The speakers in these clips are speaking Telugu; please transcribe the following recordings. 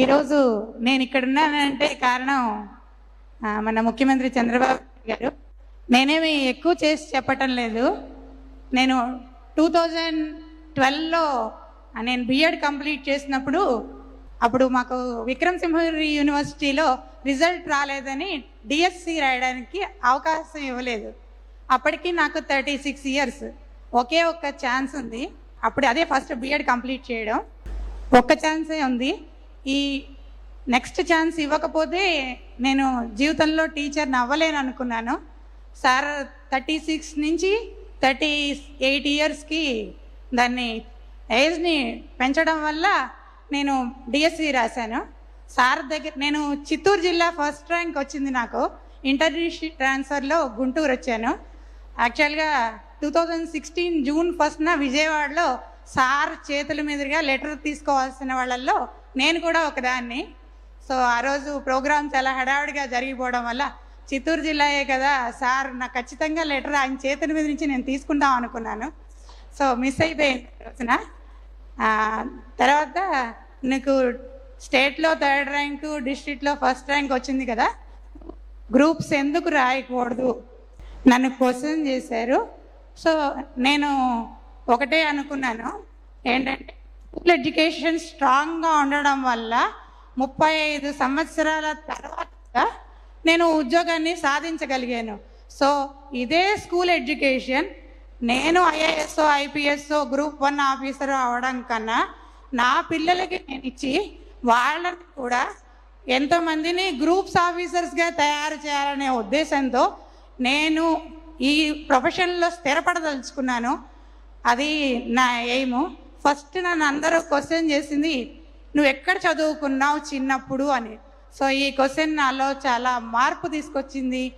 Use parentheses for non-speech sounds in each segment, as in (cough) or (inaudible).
ఈరోజు నేను ఇక్కడ ఉన్నానంటే కారణం మన ముఖ్యమంత్రి చంద్రబాబు గారు. నేనేమి ఎక్కువ చేసి చెప్పటం లేదు. నేను టూ థౌజండ్ ట్వెల్వ్లో నేను బిఎడ్ కంప్లీట్ చేసినప్పుడు అప్పుడు మాకు విక్రమ్ సింహగిరి యూనివర్సిటీలో రిజల్ట్ రాలేదని డిఎస్సి రాయడానికి అవకాశం ఇవ్వలేదు. అప్పటికి నాకు థర్టీ సిక్స్ ఇయర్స్. ఒకే ఒక్క ఛాన్స్ ఉంది. అప్పుడు అదే ఫస్ట్ బిఎడ్ కంప్లీట్ చేయడం. ఒక్క ఛాన్సే ఉంది. ఈ నెక్స్ట్ ఛాన్స్ ఇవ్వకపోతే నేను జీవితంలో టీచర్ని అవ్వలేను అనుకున్నాను. సార్ థర్టీ సిక్స్ నుంచి థర్టీ ఎయిట్ ఇయర్స్కి దాన్ని ఏజ్ని పెంచడం వల్ల నేను డిఎస్సి రాశాను. సార్ దగ్గర నేను చిత్తూరు జిల్లా ఫస్ట్ ర్యాంక్ వచ్చింది నాకు. ఇంటర్ ట్రాన్స్ఫర్లో గుంటూరు వచ్చాను. యాక్చువల్గా టూ థౌజండ్ సిక్స్టీన్ జూన్ ఫస్ట్న విజయవాడలో సార్ చేతుల మీదుగా లెటర్ తీసుకోవాల్సిన వాళ్ళల్లో నేను కూడా ఒకదాన్ని. సో ఆ రోజు ప్రోగ్రామ్ చాలా హడావుడిగా జరిగిపోవడం వల్ల చిత్తూరు జిల్లాయే కదా సార్ నాకు ఖచ్చితంగా లెటర్ ఆయన చేతుల మీద నుంచి నేను తీసుకుందాం అనుకున్నాను. సో మిస్ అయిపోయింది రోజున. తర్వాత నీకు స్టేట్లో థర్డ్ ర్యాంకు డిస్ట్రిక్ట్లో ఫస్ట్ ర్యాంక్ వచ్చింది కదా. గ్రూప్స్ ఎందుకు రాయకూడదు? నన్ను క్వశ్చన్ చేశారు. సో నేను ఒకటే అనుకున్నాను. ఏంటంటే స్కూల్ ఎడ్యుకేషన్ స్ట్రాంగ్గా ఉండడం వల్ల ముప్పై ఐదు సంవత్సరాల తర్వాత నేను ఉద్యోగాన్ని సాధించగలిగాను. సో ఇదే స్కూల్ ఎడ్యుకేషన్. నేను I A S I P S group one officer అవడం కన్నా నా పిల్లలకి నేను ఇచ్చి వాళ్ళని కూడా ఎంతోమందిని గ్రూప్స్ ఆఫీసర్స్గా తయారు చేయాలనే ఉద్దేశంతో నేను ఈ ప్రొఫెషన్లో స్థిరపడదలుచుకున్నాను. అది నా ఎయిము ఫస్ట్ నన్ను అందరూ క్వశ్చన్ చేసింది నువ్వు ఎక్కడ చదువుకున్నావు చిన్నప్పుడు? అని. సో ఈ క్వశ్చన్ నాలో చాలా మార్పు తీసుకొచ్చింది.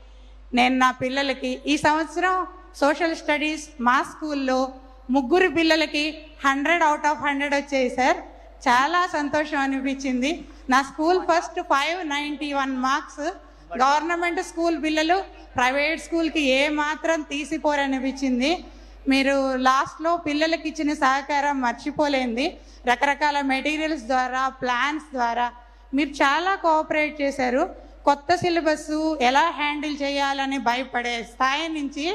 నేను నా పిల్లలకి ఈ సంవత్సరం సోషల్ స్టడీస్ మా స్కూల్లో ముగ్గురు పిల్లలకి హండ్రెడ్ అవుట్ ఆఫ్ హండ్రెడ్ వచ్చాయి సార్. చాలా సంతోషం అనిపించింది. నా school first five ninety one marks government school పిల్లలు ప్రైవేట్ స్కూల్కి ఏ మాత్రం తీసిపోరనిపించింది. మీరు లాస్ట్లో పిల్లలకి ఇచ్చిన సహకారం మర్చిపోలేంది రకరకాల మెటీరియల్స్ ద్వారా ప్లాన్స్ ద్వారా మీరు చాలా కోఆపరేట్ చేశారు. కొత్త సిలబస్ ఎలా హ్యాండిల్ చేయాలని భయపడే స్థాయి నుంచి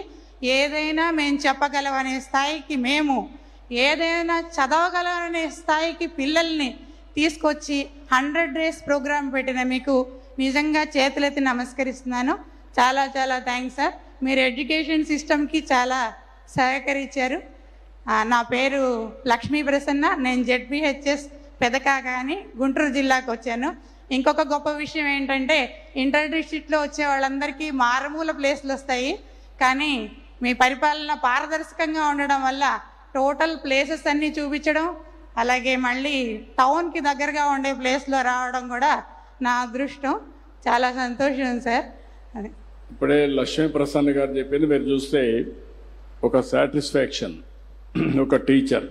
ఏదైనా మేము చెప్పగలమనే స్థాయికి మేము ఏదైనా చదవగలమనే స్థాయికి పిల్లల్ని తీసుకొచ్చి హండ్రెడ్ డేస్ ప్రోగ్రామ్ పెట్టిన మీకు నిజంగా చేతులెత్తి నమస్కరిస్తున్నాను. చాలా చాలా థ్యాంక్స్ సార్ మీరు ఎడ్యుకేషన్ సిస్టమ్కి చాలా సహకరించారు. నా పేరు లక్ష్మీ ప్రసన్న నేను జెడ్పిహెచ్ఎస్ పెదకాక అని గుంటూరు జిల్లాకు వచ్చాను. ఇంకొక గొప్ప విషయం ఏంటంటే ఇంటర్ డిస్ట్రిక్ట్లో వచ్చే వాళ్ళందరికీ మారుమూల ప్లేస్లు వస్తాయి. కానీ మీ పరిపాలన పారదర్శకంగా ఉండడం వల్ల టోటల్ ప్లేసెస్ అన్నీ చూపించడం అలాగే మళ్ళీ టౌన్కి దగ్గరగా ఉండే ప్లేస్లో రావడం కూడా నా అదృష్టం. చాలా సంతోషం సార్. అది. ఇప్పుడే లక్ష్మీ ప్రసన్న గారు చెప్పింది మీరు చూస్తే ఒక సాటిస్ఫాక్షన్ (clears throat) ఒక టీచర్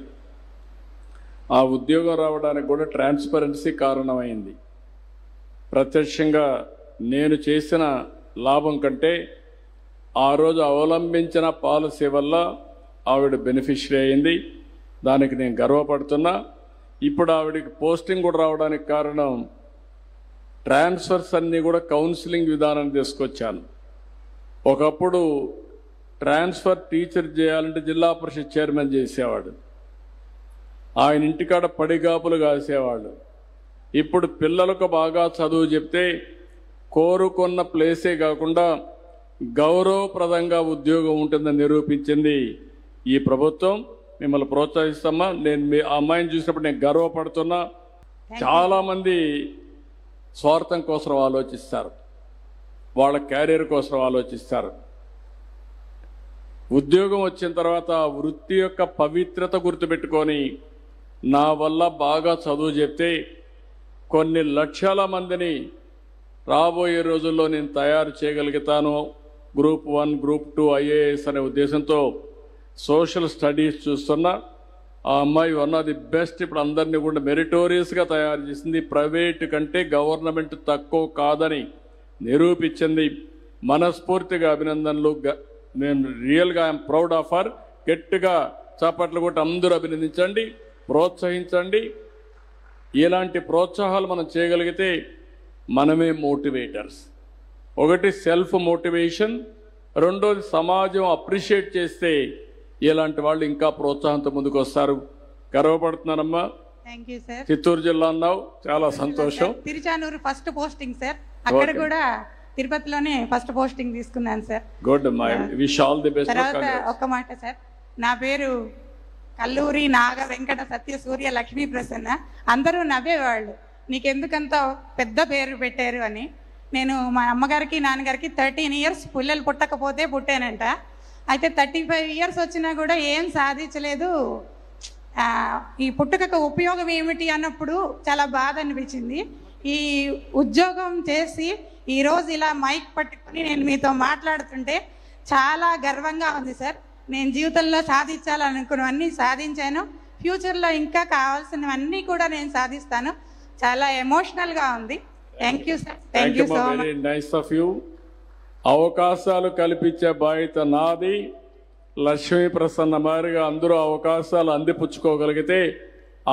ఆ ఉద్యోగం రావడానికి కూడా ట్రాన్స్పరెన్సీ కారణమైంది. ప్రత్యక్షంగా నేను చేసిన లాభం కంటే ఆ రోజు అవలంబించిన పాలసీ వల్ల ఆవిడ బెనిఫిషరీ అయింది. దానికి నేను గర్వపడుతున్నా. ఇప్పుడు ఆవిడకి పోస్టింగ్ కూడా రావడానికి కారణం ట్రాన్స్ఫర్స్ అన్నీ కూడా కౌన్సిలింగ్ విధానం తీసుకొచ్చాను. ఒకప్పుడు ట్రాన్స్ఫర్ టీచర్ చేయాలంటే జిల్లా పరిషత్ చైర్మన్ చేసేవాడు. ఆయన ఇంటికాడ పడిగాపులు కాసేవాళ్ళు. ఇప్పుడు పిల్లలకు బాగా చదువు చెప్తే కోరుకున్న ప్లేసే కాకుండా గౌరవప్రదంగా ఉద్యోగం ఉంటుందని నిరూపించింది ఈ ప్రభుత్వం. మిమ్మల్ని ప్రోత్సహిస్తామా నేను మీ అమ్మాయిని చూసినప్పుడు నేను గర్వపడుతున్నా. చాలామంది స్వార్థం కోసం ఆలోచిస్తారు. వాళ్ళ క్యారియర్ కోసం ఆలోచిస్తారు. ఉద్యోగం వచ్చిన తర్వాత వృత్తి యొక్క పవిత్రత గుర్తుపెట్టుకొని నా వల్ల బాగా చదువు చెప్తే కొన్ని లక్షల మందిని రాబోయే రోజుల్లో నేను తయారు చేయగలుగుతాను. Group one group two I A S అనే ఉద్దేశంతో సోషల్ స్టడీస్ చూస్తున్నా. ఆ అమ్మాయి వన్ ఆఫ్ ది బెస్ట్ ఇప్పుడు అందరినీ కూడా మెరిటోరియస్గా తయారు చేసింది. ప్రైవేట్ కంటే గవర్నమెంట్ తక్కువ కాదని నిరూపించింది. మనస్ఫూర్తిగా అభినందనలు. గ- నేను రియల్గా ఐఎమ్ ప్రౌడ్ ఆఫ్ హర్. గట్టిగా చప్పట్లు కొట్టి అందరూ అభినందించండి ప్రోత్సహించండి. ఇలాంటి ప్రోత్సాహాలు మనం చేయగలిగితే మనమే మోటివేటర్స్. ఒకటి సెల్ఫ్ మోటివేషన్ రెండోది సమాజం అప్రిషియేట్ చేస్తే ఇలాంటి వాళ్ళు ఇంకా ప్రోత్సాహంతో ముందుకు వస్తారు సార్ చిత్తూరు జిల్లా అన్నావు. చాలా సంతోషం. తిరుచానూరు ఫస్ట్ పోస్టింగ్ సార్ అక్కడ. కూడా తిరుపతిలోనే ఫస్ట్ పోస్టింగ్ తీసుకున్నాను sir. Good wish all the best తర్వాత ఒక్క మాట సార్. నా పేరు కల్లూరి నాగ వెంకట సత్య సూర్య లక్ష్మీ ప్రసన్న. అందరూ నవ్వేవాళ్ళు నీకెందుకంత పెద్ద పేరు పెట్టారు అని. నేను మా అమ్మగారికి నాన్నగారికి థర్టీన్ ఇయర్స్ పిల్లలు పుట్టకపోతే పుట్టానంట. అయితే థర్టీ ఫైవ్ ఇయర్స్ వచ్చినా కూడా ఏం సాధించలేదు. ఈ పుట్టుకకు ఉపయోగం ఏమిటి అన్నప్పుడు చాలా బాధ అనిపించింది. ఈ ఉద్యోగం చేసి ఈరోజు ఇలా మైక్ పట్టుకొని నేను మీతో మాట్లాడుతుంటే చాలా గర్వంగా ఉంది సార్. నేను జీవితంలో సాధించాలనుకున్నవన్నీ సాధించాను. ఫ్యూచర్లో ఇంకా కావాల్సినవన్నీ కూడా నేను సాధిస్తాను. చాలా ఎమోషనల్గా ఉంది. Thank you sir thank you so much nice of you అవకాశాలు కల్పించే బాధ్యత నాది. లక్ష్మీ ప్రసన్న మారిగా అందరూ అవకాశాలు అందిపుచ్చుకోగలిగితే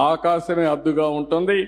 ఆకాశమే అద్దుగా ఉంటుంది.